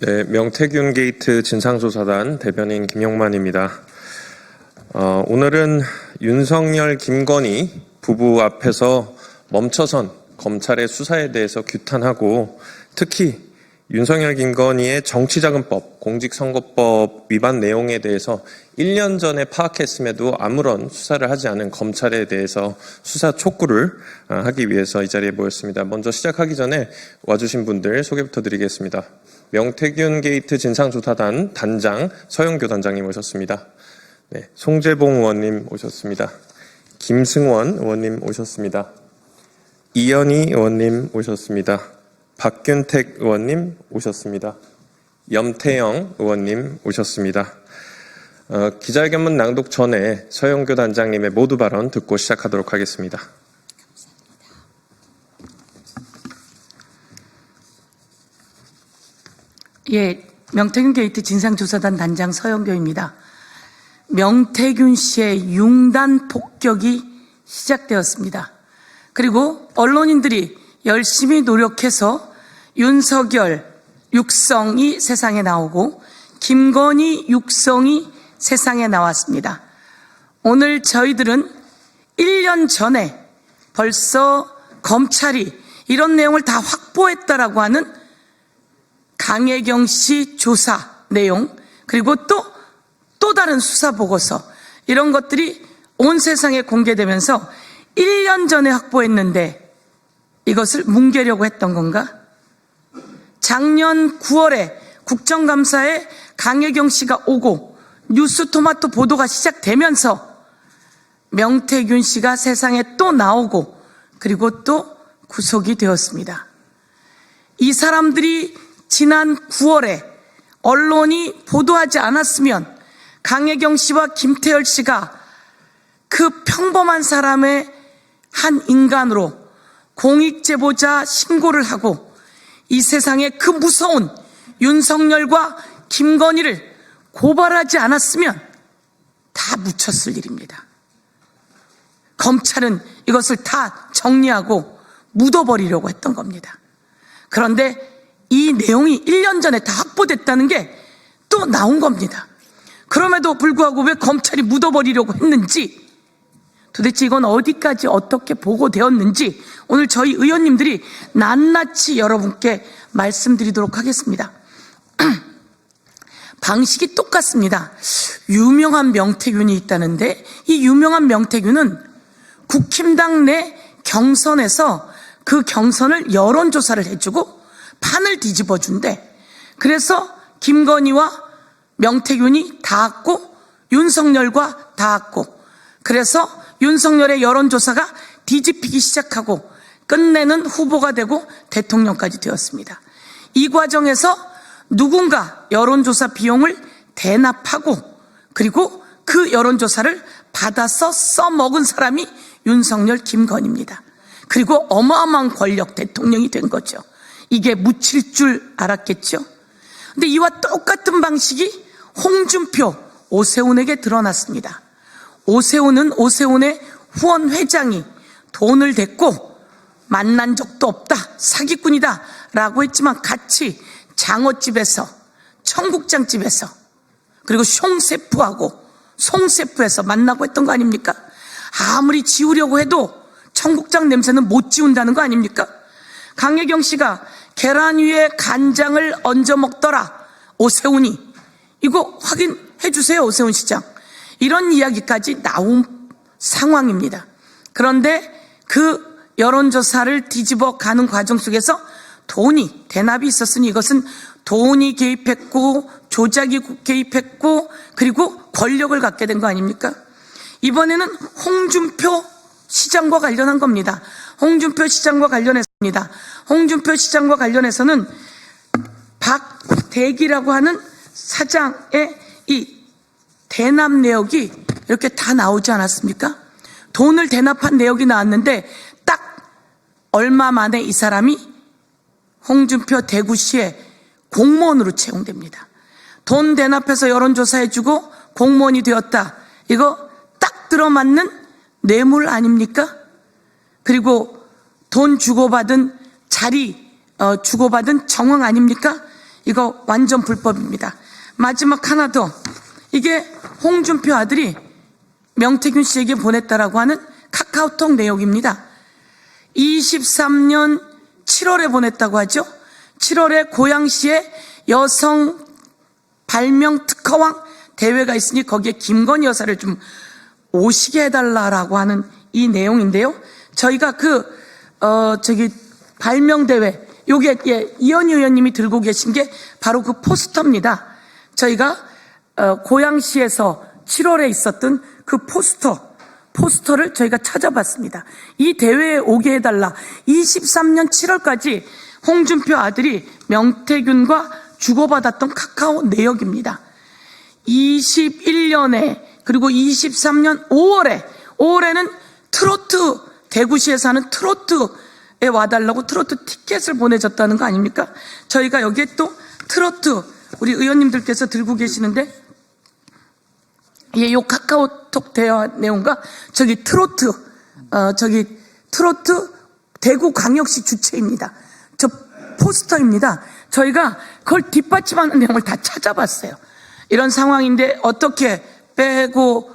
네, 명태균 게이트 진상조사단 대변인 김용만입니다. 어, 오늘은 윤석열, 김건희 부부 앞에서 멈춰선 검찰의 수사에 대해서 규탄하고 특히 윤석열, 김건희의 정치자금법, 공직선거법 위반 내용에 대해서 1년 전에 파악했음에도 아무런 수사를 하지 않은 검찰에 대해서 수사 촉구를 어, 하기 위해서 이 자리에 모였습니다. 먼저 시작하기 전에 와주신 분들 소개부터 드리겠습니다. 명태균 게이트 진상조사단 단장 서영교 단장님 오셨습니다. 네, 송재봉 의원님 오셨습니다. 김승원 의원님 오셨습니다. 이현희 의원님 오셨습니다. 박균택 의원님 오셨습니다. 염태영 의원님 오셨습니다. 어, 기자회견문 낭독 전에 서영교 단장님의 모두 발언 듣고 시작하도록 하겠습니다. 예, 명태균 게이트 진상조사단 단장 서영교입니다. 명태균 씨의 융단 폭격이 시작되었습니다. 그리고 언론인들이 열심히 노력해서 윤석열 육성이 세상에 나오고 김건희 육성이 세상에 나왔습니다. 오늘 저희들은 1년 전에 벌써 검찰이 이런 내용을 다 확보했다라고 하는 강혜경 씨 조사 내용, 그리고 또, 또 다른 수사 보고서, 이런 것들이 온 세상에 공개되면서 1년 전에 확보했는데 이것을 뭉개려고 했던 건가? 작년 9월에 국정감사에 강혜경 씨가 오고 뉴스 토마토 보도가 시작되면서 명태균 씨가 세상에 또 나오고 그리고 또 구속이 되었습니다. 이 사람들이 지난 9월에 언론이 보도하지 않았으면 강혜경 씨와 김태열 씨가 그 평범한 사람의 한 인간으로 공익제보자 신고를 하고 이 세상에 그 무서운 윤석열과 김건희를 고발하지 않았으면 다 묻혔을 일입니다. 검찰은 이것을 다 정리하고 묻어버리려고 했던 겁니다. 그런데 이 내용이 1년 전에 다 확보됐다는 게 또 나온 겁니다. 그럼에도 불구하고 왜 검찰이 묻어버리려고 했는지 도대체 이건 어디까지 어떻게 보고되었는지 오늘 저희 의원님들이 낱낱이 여러분께 말씀드리도록 하겠습니다. 방식이 똑같습니다. 유명한 명태균이 있다는데 이 유명한 명태균은 국힘당 내 경선에서 그 경선을 여론조사를 해주고 판을 뒤집어 준대. 그래서 김건희와 명태균이 닿았고 윤석열과 닿았고 그래서 윤석열의 여론조사가 뒤집히기 시작하고 끝내는 후보가 되고 대통령까지 되었습니다. 이 과정에서 누군가 여론조사 비용을 대납하고 그리고 그 여론조사를 받아서 써먹은 사람이 윤석열 김건희입니다. 그리고 어마어마한 권력 대통령이 된 거죠. 이게 묻힐 줄 알았겠죠. 근데 이와 똑같은 방식이 홍준표, 오세훈에게 드러났습니다. 오세훈은 오세훈의 후원 회장이 돈을 댔고 만난 적도 없다, 사기꾼이다 라고 했지만 같이 장어집에서, 청국장집에서, 그리고 숑세프하고 송세프에서 만나고 했던 거 아닙니까? 아무리 지우려고 해도 청국장 냄새는 못 지운다는 거 아닙니까? 강혜경 씨가 계란 위에 간장을 얹어 먹더라. 오세훈이. 이거 확인해 주세요, 오세훈 시장. 이런 이야기까지 나온 상황입니다. 그런데 그 여론조사를 뒤집어 가는 과정 속에서 돈이 대납이 있었으니 이것은 돈이 개입했고 조작이 개입했고 그리고 권력을 갖게 된 거 아닙니까? 이번에는 홍준표 시장과 관련한 겁니다. 홍준표 시장과 관련해서 입니다. 홍준표 시장과 관련해서는 박대기라고 하는 사장의 이 대납 내역이 이렇게 다 나오지 않았습니까? 돈을 대납한 내역이 나왔는데 딱 얼마 만에 이 사람이 홍준표 대구시에 공무원으로 채용됩니다. 돈 대납해서 여론조사해주고 공무원이 되었다. 이거 딱 들어맞는 뇌물 아닙니까? 그리고 돈 주고받은 자리 어, 주고받은 정황 아닙니까? 이거 완전 불법입니다. 마지막 하나 더. 이게 홍준표 아들이 명태균 씨에게 보냈다라고 하는 카카오톡 내용입니다. 23년 7월에 보냈다고 하죠. 7월에 고양시에 여성 발명 특허왕 대회가 있으니 거기에 김건희 여사를 좀 오시게 해달라라고 하는 이 내용인데요. 저희가 그, 어, 저기, 발명 대회, 요게, 예, 이현희 의원님이 들고 계신 게 바로 그 포스터입니다. 저희가, 어, 고양시에서 7월에 있었던 그 포스터, 포스터를 저희가 찾아봤습니다. 이 대회에 오게 해달라. 23년 7월까지 홍준표 아들이 명태균과 주고받았던 카카오 내역입니다. 21년에 그리고 23년 5월에 5월에는 트로트 대구시에서 하는 트로트에 와달라고 트로트 티켓을 보내줬다는 거 아닙니까? 저희가 여기에 또 트로트 우리 의원님들께서 들고 계시는데 예, 요 카카오톡 대화 내용과 저기 트로트 어 저기 트로트 대구 광역시 주최입니다. 저 포스터입니다. 저희가 그걸 뒷받침하는 내용을 다 찾아봤어요. 이런 상황인데 어떻게 빼고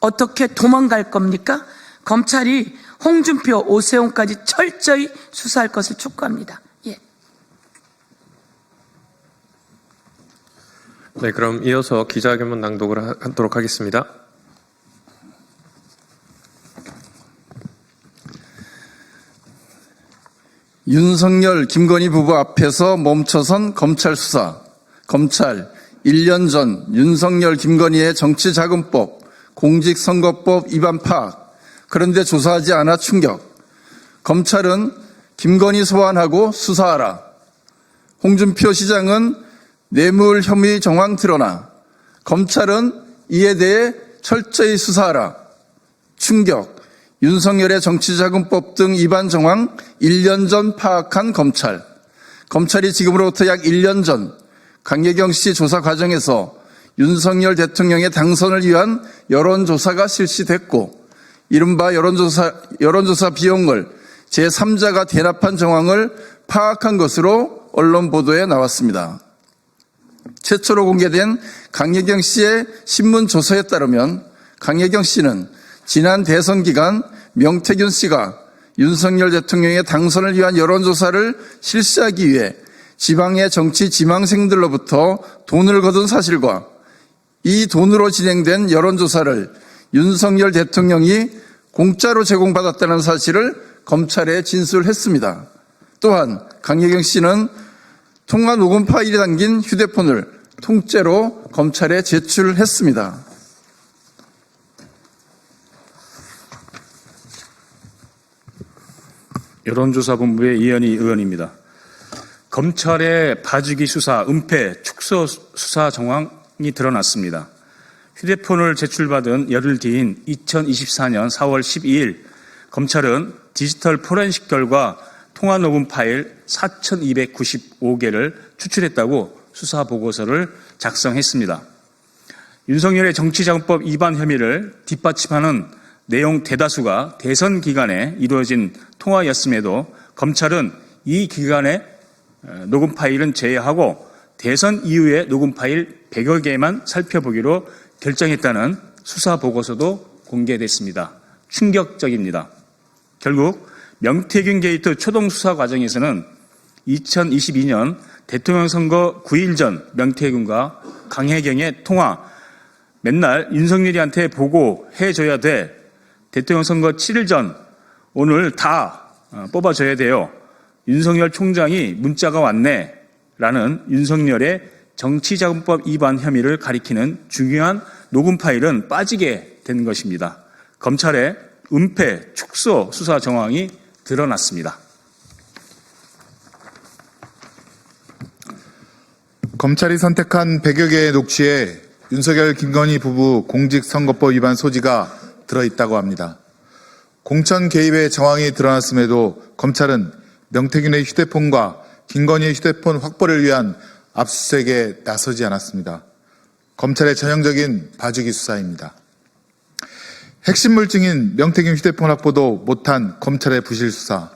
어떻게 도망갈 겁니까? 검찰이 홍준표, 오세훈까지 철저히 수사할 것을 촉구합니다. 예. 네, 그럼 이어서 기자회견문 낭독을 하- 하도록 하겠습니다. 윤석열, 김건희 부부 앞에서 멈춰선 검찰 수사. 검찰 1년 전 윤석열, 김건희의 정치자금법, 공직선거법 위반 파악. 그런데 조사하지 않아 충격. 검찰은 김건희 소환하고 수사하라. 홍준표 시장은 뇌물 혐의 정황 드러나. 검찰은 이에 대해 철저히 수사하라. 충격. 윤석열의 정치자금법 등 위반 정황 1년 전 파악한 검찰. 검찰이 지금으로부터 약 1년 전 강예경 씨 조사 과정에서 윤석열 대통령의 당선을 위한 여론조사가 실시됐고 이른바 여론조사, 여론조사 비용을 제3자가 대납한 정황을 파악한 것으로 언론 보도에 나왔습니다. 최초로 공개된 강예경 씨의 신문 조서에 따르면 강예경 씨는 지난 대선 기간 명태균 씨가 윤석열 대통령의 당선을 위한 여론조사를 실시하기 위해 지방의 정치 지망생들로부터 돈을 거둔 사실과 이 돈으로 진행된 여론조사를 윤석열 대통령이 공짜로 제공받았다는 사실을 검찰에 진술했습니다. 또한 강예경 씨는 통화 녹음 파일이 담긴 휴대폰을 통째로 검찰에 제출했습니다. 여론조사본부의 이현희 의원입니다. 검찰의 봐주기 수사, 은폐, 축소 수사 정황이 드러났습니다. 휴대폰을 제출받은 열흘 뒤인 2024년 4월 12일 검찰은 디지털 포렌식 결과 통화 녹음 파일 4,295개를 추출했다고 수사 보고서를 작성했습니다. 윤석열의 정치자금법 위반 혐의를 뒷받침하는 내용 대다수가 대선 기간에 이루어진 통화였음에도 검찰은 이 기간에 어, 녹음 파일은 제외하고 대선 이후의 녹음 파일 100여 개만 살펴보기로 결정했다는 수사 보고서도 공개됐습니다. 충격적입니다. 결국 명태균 게이트 초동 수사 과정에서는 2022년 대통령 선거 9일 전 명태균과 강혜경의 통화 맨날 윤석열이한테 보고해줘야 돼. 대통령 선거 7일 전 오늘 다 어, 뽑아줘야 돼요. 윤석열 총장이 문자가 왔네. 라는 윤석열의 정치자금법 위반 혐의를 가리키는 중요한 녹음 파일은 빠지게 된 것입니다. 검찰의 은폐, 축소 수사 정황이 드러났습니다. 검찰이 선택한 100여 개의 녹취에 윤석열 김건희 부부 공직선거법 위반 소지가 들어있다고 합니다. 공천 개입의 정황이 드러났음에도 검찰은 명태균의 휴대폰과 김건희의 휴대폰 확보를 위한 압수수색에 나서지 않았습니다. 검찰의 전형적인 봐주기 수사입니다. 핵심 물증인 명태균 휴대폰 확보도 못한 검찰의 부실 수사.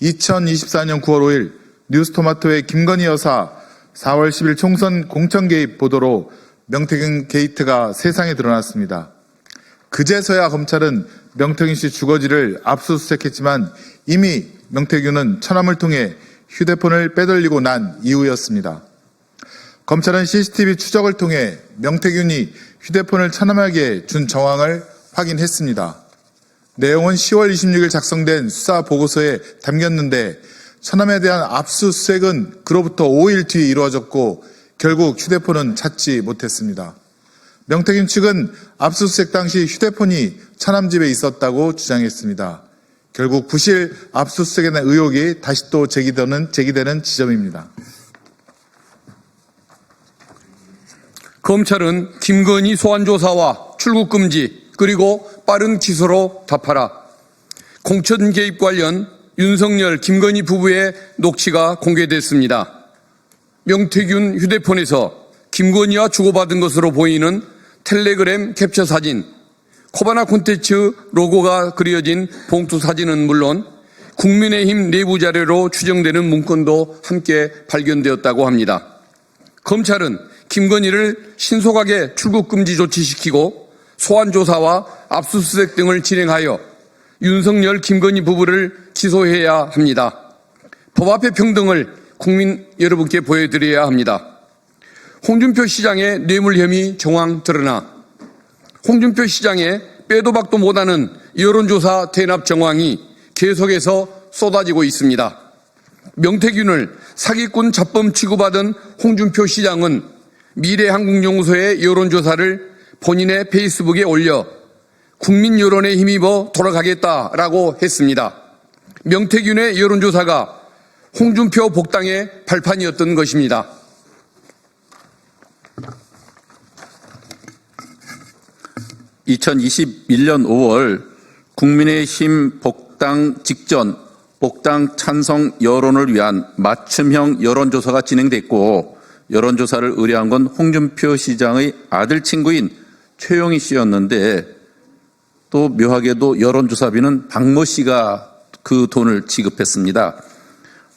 2024년 9월 5일 뉴스토마토의 김건희 여사 4월 10일 총선 공천 개입 보도로 명태균 게이트가 세상에 드러났습니다. 그제서야 검찰은 명태균 씨 주거지를 압수수색했지만 이미 명태균은 천함을 통해 휴대폰을 빼돌리고 난 이후였습니다. 검찰은 CCTV 추적을 통해 명태균이 휴대폰을 천함에게 준 정황을 확인했습니다. 내용은 10월 26일 작성된 수사 보고서에 담겼는데 천함에 대한 압수수색은 그로부터 5일 뒤에 이루어졌고 결국 휴대폰은 찾지 못했습니다. 명태균 측은 압수수색 당시 휴대폰이 천함집에 있었다고 주장했습니다. 결국 부실 압수수색에 대한 의혹이 다시 또 제기되는, 제기되는 지점입니다. 검찰은 김건희 소환조사와 출국금지 그리고 빠른 기소로 답하라. 공천 개입 관련 윤석열, 김건희 부부의 녹취가 공개됐습니다. 명태균 휴대폰에서 김건희와 주고받은 것으로 보이는 텔레그램 캡처 사진, 코바나 콘텐츠 로고가 그려진 봉투 사진은 물론 국민의힘 내부 자료로 추정되는 문건도 함께 발견되었다고 합니다. 검찰은 김건희를 신속하게 출국 금지 조치시키고 소환 조사와 압수수색 등을 진행하여 윤석열, 김건희 부부를 기소해야 합니다. 법 앞의 평등을 국민 여러분께 보여드려야 합니다. 홍준표 시장의 뇌물 혐의 정황 드러나 홍준표 시장의 빼도 박도 못하는 여론조사 대납 정황이 계속해서 쏟아지고 있습니다. 명태균을 사기꾼 잡범 취급하던 홍준표 시장은 미래한국연구소의 여론조사를 본인의 페이스북에 올려 국민 여론에 힘입어 돌아가겠다라고 했습니다. 명태균의 여론조사가 홍준표 복당의 발판이었던 것입니다. 이 2021년 5월 국민의힘 복당 직전 복당 찬성 여론을 위한 맞춤형 여론조사가 진행됐고 여론조사를 의뢰한 건 홍준표 시장의 아들 친구인 최용희 씨였는데 또 묘하게도 여론조사비는 박모 씨가 그 돈을 지급했습니다.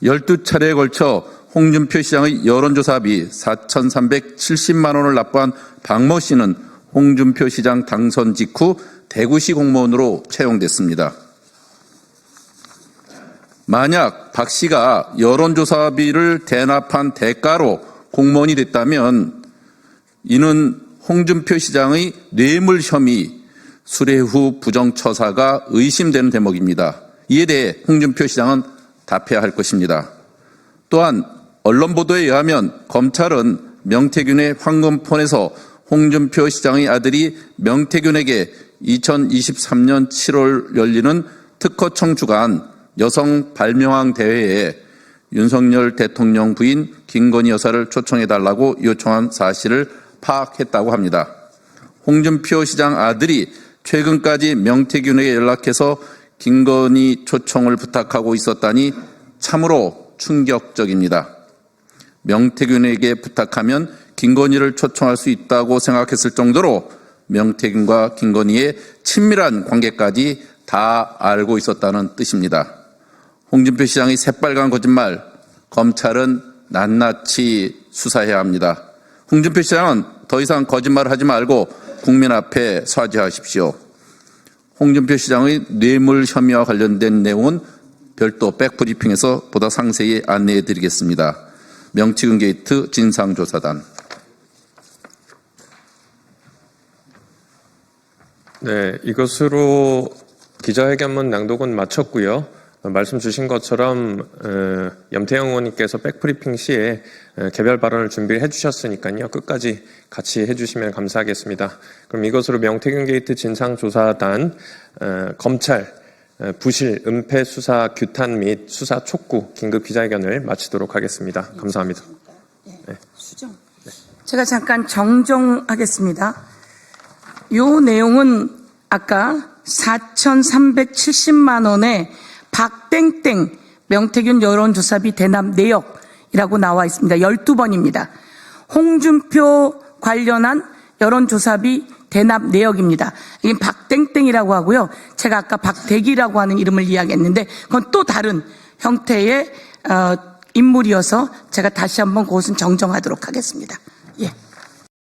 12차례에 걸쳐 홍준표 시장의 여론조사비 4,370만 원을 납부한 박모 씨는 홍준표 시장 당선 직후 대구시 공무원으로 채용됐습니다. 만약 박 씨가 여론조사비를 대납한 대가로 공무원이 됐다면 이는 홍준표 시장의 뇌물 혐의 수뢰 후 부정처사가 의심되는 대목입니다. 이에 대해 홍준표 시장은 답해야 할 것입니다. 또한 언론 보도에 의하면 검찰은 명태균의 황금폰에서 홍준표 시장의 아들이 명태균에게 2023년 7월 열리는 특허청 주간 여성 발명왕 대회에 윤석열 대통령 부인 김건희 여사를 초청해달라고 요청한 사실을 파악했다고 합니다. 홍준표 시장 아들이 최근까지 명태균에게 연락해서 김건희 초청을 부탁하고 있었다니 참으로 충격적입니다. 명태균에게 부탁하면 김건희를 초청할 수 있다고 생각했을 정도로 명태균과 김건희의 친밀한 관계까지 다 알고 있었다는 뜻입니다. 홍준표 시장의 새빨간 거짓말, 검찰은 낱낱이 수사해야 합니다. 홍준표 시장은 더 이상 거짓말을 하지 말고 국민 앞에 사죄하십시오. 홍준표 시장의 뇌물 혐의와 관련된 내용은 별도 백브리핑에서 보다 상세히 안내해 드리겠습니다. 명치근 게이트 진상조사단. 네, 이것으로 기자회견문 낭독은 마쳤고요. 어, 말씀 주신 것처럼 어, 염태영 의원님께서 백프리핑 시에 어, 개별 발언을 준비해 주셨으니까요. 끝까지 같이 해주시면 감사하겠습니다. 그럼 이것으로 명태균 게이트 진상조사단 어, 검찰 어, 부실 은폐 수사 규탄 및 수사 촉구 긴급 기자회견을 마치도록 하겠습니다. 감사합니다. 수정. 제가 잠깐 정정하겠습니다. 요 내용은 아까 4,370만 원의 박땡땡 명태균 여론조사비 대납 내역이라고 나와 있습니다. 12번입니다. 홍준표 관련한 여론조사비 대납 내역입니다. 이 박땡땡이라고 하고요. 제가 아까 박대기라고 하는 이름을 이야기했는데 그건 또 다른 형태의 어, 인물이어서 제가 다시 한번 그것은 정정하도록 하겠습니다.